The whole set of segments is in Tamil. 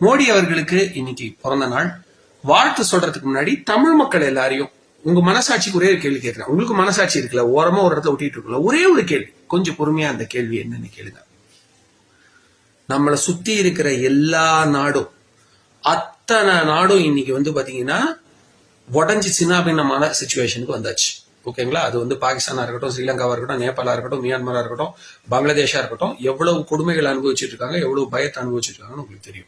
மோடி அவர்களுக்கு இன்னைக்கு பிறந்த நாள். வாழ்த்து சொல்றதுக்கு முன்னாடி தமிழ் மக்கள் எல்லாரையும் உங்க மனசாட்சிக்கு ஒரே ஒரு கேள்வி கேட்கிறேன். உங்களுக்கு மனசாட்சி இருக்குல்ல? ஓரமா ஒரு இடத்துல ஒட்டிட்டு இருக்குல்ல ஒரே ஒரு கேள்வி. கொஞ்சம் பொறுமையா அந்த கேள்வி என்னன்னு கேளுங்க. நம்மளை சுத்தி இருக்கிற எல்லா நாடும் அத்தனை நாடும் இன்னைக்கு வந்து பாத்தீங்கன்னா உடஞ்சி சின்னாபின்னமான சுச்சுவேஷனுக்கு வந்தாச்சு. ஓகேங்களா? அது வந்து பாகிஸ்தானா இருக்கட்டும் ஸ்ரீலங்காவா இருக்கட்டும் நேபாளா இருக்கட்டும் மியான்மரா இருக்கட்டும் பங்களாதேஷா இருக்கட்டும் எவ்வளவு கொடுமைகள் அனுபவிச்சுட்டு இருக்காங்க எவ்வளவு பயத்தை அனுபவிச்சுட்டு இருக்காங்கன்னு உங்களுக்கு தெரியும்.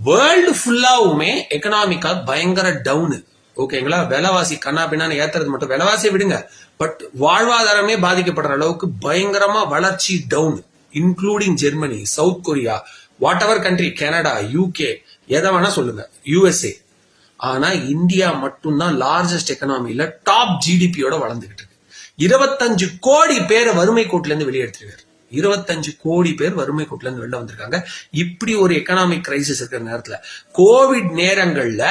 வேர்ல்டு ஃபுல்லாவுமே எக்கனாமிக்கா பயங்கர டவுனு ஓகேங்களா விலைவாசி கண்ணா பின்னான்னு ஏத்துறது மட்டும் விலைவாசியை விடுங்க. பட் வாழ்வாதாரமே பாதிக்கப்படுற அளவுக்கு பயங்கரமா வளர்ச்சி down including Germany South Korea whatever country Canada UK எதை வேணா சொல்லுங்க. யூஎஸ்ஏ ஆனா இந்தியா மட்டும்தான் லார்ஜஸ்ட் எக்கனாமியில டாப் ஜிடிபியோட வளர்ந்துகிட்டு இருக்கு. இருபத்தஞ்சு கோடி பேரை வறுமை கோட்டுல இருந்து வெளியெடுத்திருக்காரு இருபத்தஞ்சு கோடி பேர் வறுமை கோட்டுல இருந்து வெளில வந்திருக்காங்க. இப்படி ஒரு எக்கனாமிக் கிரைசிஸ் இருக்கிற நேரத்துல கோவிட் நேரங்கள்ல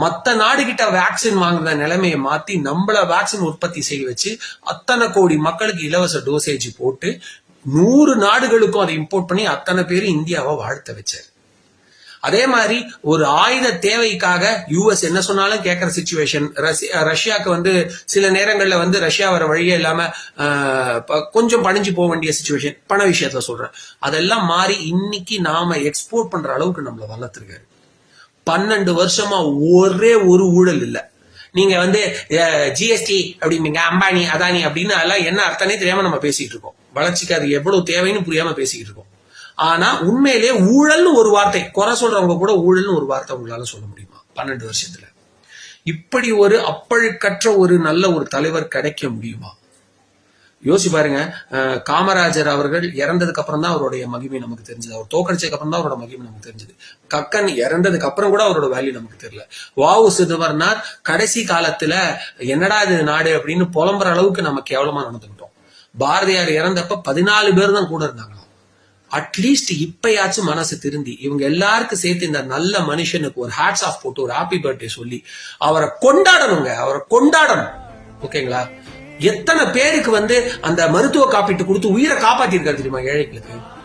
மத்த நாடுகிட்ட வேக்சின் வாங்குற நிலைமையை மாத்தி நம்மள வேக்சின் உற்பத்தி செய்ய வச்சு அத்தனை கோடி மக்களுக்கு இலவச டோசேஜ் போட்டு நூறு நாடுகளுக்கும் அதை இம்போர்ட் பண்ணி அத்தனை பேர் இந்தியாவை வாழ்த்த வச்சாரு. அதே மாதிரி ஒரு ஆயுத தேவைக்காக யூஎஸ் என்ன சொன்னாலும் கேட்கிற சுச்சுவேஷன் ரஷ்யாவுக்கு வந்து சில நேரங்களில் வந்து ரஷ்யா வர வழியே இல்லாம கொஞ்சம் பணிஞ்சு போக வேண்டிய சுச்சுவேஷன் பண விஷயத்துல சொல்றேன். அதெல்லாம் மாறி இன்னைக்கு நாம எக்ஸ்போர்ட் பண்ற அளவுக்கு நம்மள வளர்த்துருக்காரு. பன்னெண்டு வருஷமா ஒரே ஒரு ஊழல் இல்லை. நீங்க வந்து ஜிஎஸ்டி அப்படிங்க அம்பானி அதானி அப்படின்னு அதெல்லாம் என்ன அர்த்தமே தெரியாம நம்ம பேசிட்டு இருக்கோம். வளர்ச்சிக்கு அது எவ்வளவு தேவைன்னு புரியாம பேசிக்கிட்டு இருக்கோம். ஆனா உண்மையிலே ஊழல்னு ஒரு வார்த்தை குறை சொல்றவங்க கூட ஊழல்னு ஒரு வார்த்தை உங்களால சொல்ல முடியுமா? பன்னெண்டு வருஷத்துல. இப்படி ஒரு அப்பழுக்கற்ற ஒரு நல்ல ஒரு தலைவர் கிடைக்க முடியுமா? யோசி பாருங்க காமராஜர் அவர்கள் இறந்ததுக்கு அப்புறம் தான் அவருடைய மகிமை நமக்கு தெரிஞ்சது. அவர் தோக்கடிச்சதுக்கு அப்புறம் தான் அவரோட மகிமை நமக்கு தெரிஞ்சது. கக்கன் இறந்ததுக்கு அப்புறம் கூட அவரோட வேல்யூ நமக்கு தெரியல. வாவு சிதம்பரனார் கடைசி காலத்துல என்னடா இது நாடு அப்படின்னு புலம்புற அளவுக்கு நம்ம கேவலமா நடந்துக்கிட்டோம் பாரதியார் இறந்தப்ப பதினாலு பேர் தான் கூட இருந்தாங்களாம். அட்லீஸ்ட் இப்பயாச்சும் மனசு திருந்தி. இவங்க எல்லாருக்கும் சேர்த்து இந்த நல்ல மனுஷனுக்கு ஒரு ஹேட்ஸ் ஆஃப் போட்டு ஒரு ஹாப்பி பர்த்டே சொல்லி அவரை கொண்டாடணுங்க. அவரை கொண்டாடணும். ஓகேங்களா? எத்தனை பேருக்கு வந்து அந்த மருத்துவ காப்பீட்டு கொடுத்து உயிரை காப்பாத்திருக்காரு தெரியுமா ஏழைகளுக்கு?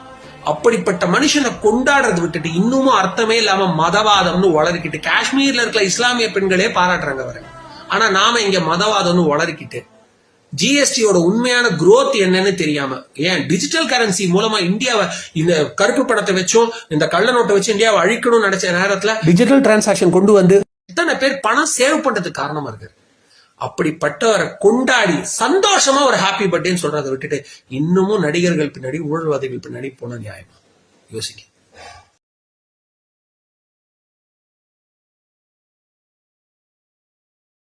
அப்படிப்பட்ட மனுஷனை கொண்டாடுறது விட்டுட்டு இன்னமும் அர்த்தமே இல்லாம மதவாதம்னு வளர்க்கிட்டு காஷ்மீர்ல இருக்கிற இஸ்லாமிய பெண்களே பாராட்டுறாங்க அவரை. ஆனா நாம இங்க மதவாதம்னு வளர்க்கிட்டு ஜிஎஸ்டியோட உண்மையான growth என்னன்னு தெரியாம. ஏன்? டிஜிட்டல் கரன்சி மூலமா இந்தியாவை இந்த கருப்பு பணத்தை வச்சும் இந்த கள்ள நோட்டை வச்சு இந்தியாவை அழிக்கணும்னு நினைச்ச நேரத்துல டிஜிட்டல் டிரான்சாக்ஷன் கொண்டு வந்து இத்தனை பேர் பணம் சேவ் பண்றதுக்கு காரணமா இருக்கு. அப்படிப்பட்டவரை கொண்டாடி சந்தோஷமா ஒரு ஹாப்பி பர்த்டேன்னு சொல்றதை விட்டுட்டு இன்னமும் நடிகர்கள் பின்னாடி ஊழல்வாதிகள் பின்னாடி போன நியாயமா? யோசிக்க